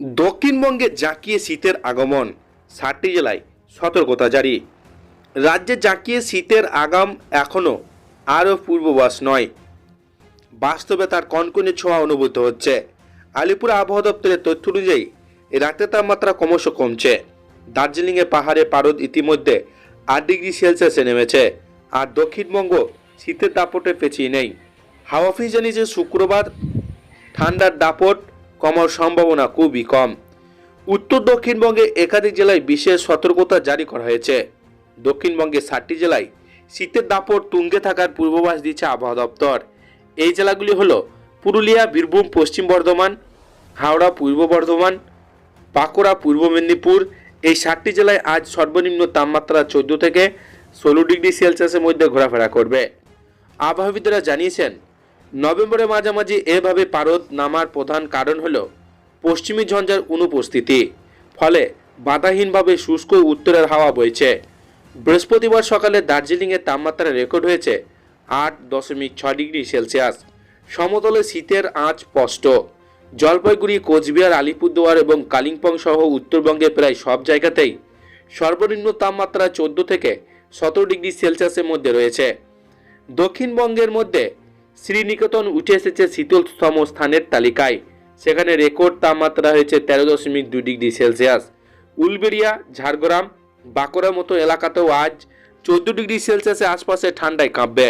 দক্ষিণবঙ্গে জাঁকিয়ে শীতের আগমন, সাতটি জেলায় সতর্কতা জারি। রাজ্যে জাঁকিয়ে শীতের আগাম এখনও আরও পূর্ববাস নয়। বাস্তবে তার কনকনে ছোঁয়া অনুভূত হচ্ছে। আলিপুর আবহাওয়া দপ্তরের তথ্য অনুযায়ী, রাতের তাপমাত্রা ক্রমশ কমছে। দার্জিলিংয়ে পাহাড়ে পারদ ইতিমধ্যে আট ডিগ্রি সেলসিয়াসে নেমেছে। আর দক্ষিণবঙ্গ শীতের দাপটে পেছিয়ে নেই। হাওয়া অফিস জানিয়েছে শুক্রবার ঠান্ডার দাপট কমার সম্ভাবনা খুবই কম। উত্তর দক্ষিণবঙ্গে একাধিক জেলায় বিশেষ সতর্কতা জারি করা হয়েছে। দক্ষিণবঙ্গে ষাটটি জেলায় শীতের দাপট তুঙ্গে থাকার পূর্বাভাস দিচ্ছে আবহাওয়া দপ্তর। এই জেলাগুলি হল পুরুলিয়া, বীরভূম, পশ্চিম বর্ধমান, হাওড়া, পূর্ব বর্ধমান, বাঁকুড়া, পূর্ব মেদিনীপুর। এই ষাটটি জেলায় আজ সর্বনিম্ন তাপমাত্রা চোদ্দ থেকে ষোলো ডিগ্রি সেলসিয়াসের মধ্যে ঘোরাফেরা করবে। আবহাওয়িদরা জানিয়েছেন নভেম্বরের মাঝামাঝি এভাবে পারদ নামার প্রধান কারণ হল পশ্চিমী ঝঞ্ঝার অনুপস্থিতি। ফলে বাধাহীনভাবে শুষ্ক উত্তরের হাওয়া বইছে। বৃহস্পতিবার সকালে দার্জিলিংয়ের তাপমাত্রা রেকর্ড হয়েছে আট দশমিক ছয় ডিগ্রি সেলসিয়াস। সমতলে শীতের আঁচ স্পষ্ট। জলপাইগুড়ি, কোচবিহার, আলিপুরদুয়ার এবং কালিম্পং সহ উত্তরবঙ্গের প্রায় সব জায়গাতেই সর্বনিম্ন তাপমাত্রা চোদ্দ থেকে সতেরো ডিগ্রি সেলসিয়াসের মধ্যে রয়েছে। দক্ষিণবঙ্গের মধ্যে শ্রীনিকেতন উঠে এসেছে শীতলতম স্থানের তালিকায়। সেখানে রেকর্ড তাপমাত্রা হয়েছে তেরো দশমিক দুই ডিগ্রি সেলসিয়াস। উলবেড়িয়া, ঝাড়গ্রাম, বাঁকুড়ার মতো এলাকাতেও আজ চোদ্দ ডিগ্রি সেলসিয়াসের আশপাশে ঠান্ডায় কাঁপবে।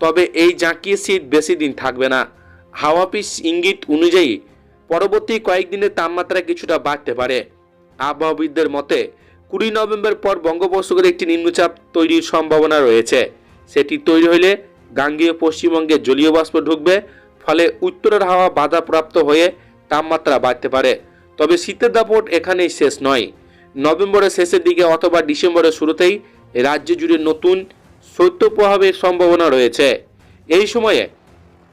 তবে এই জাঁকিয়ে শীত বেশি দিন থাকবে না। হাওয়া পিস ইঙ্গিত অনুযায়ী পরবর্তী কয়েকদিনের তাপমাত্রা কিছুটা বাড়তে পারে। আবহাওয়াবিদদের মতে, কুড়ি নভেম্বর পর বঙ্গোপসাগরে একটি নিম্নচাপ তৈরির সম্ভাবনা রয়েছে। সেটি তৈরি হলে গাঙ্গীয় পশ্চিমবঙ্গে জলীয় বাষ্প ঢুকবে, ফলে উত্তরের হাওয়া বাধাপ্রাপ্ত হয়ে তাপমাত্রা বাড়তে পারে। তবে শীতের দাপট এখানেই শেষ নয়। নভেম্বরের শেষের দিকে অথবা ডিসেম্বরের শুরুতেই রাজ্য জুড়ে নতুন শৈত্যপ্রভাবের সম্ভাবনা রয়েছে। এই সময়ে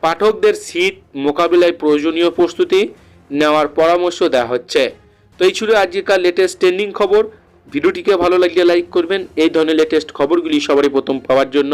পাঠকদের শীত মোকাবিলায় প্রয়োজনীয় প্রস্তুতি নেওয়ার পরামর্শ দেওয়া হচ্ছে। তো এই ছিল আজকের লেটেস্ট ট্রেন্ডিং খবর। ভিডিওটিকে ভালো লাগলে লাইক করবেন। এই ধরনের লেটেস্ট খবরগুলি সবারই প্রথম পাওয়ার জন্য।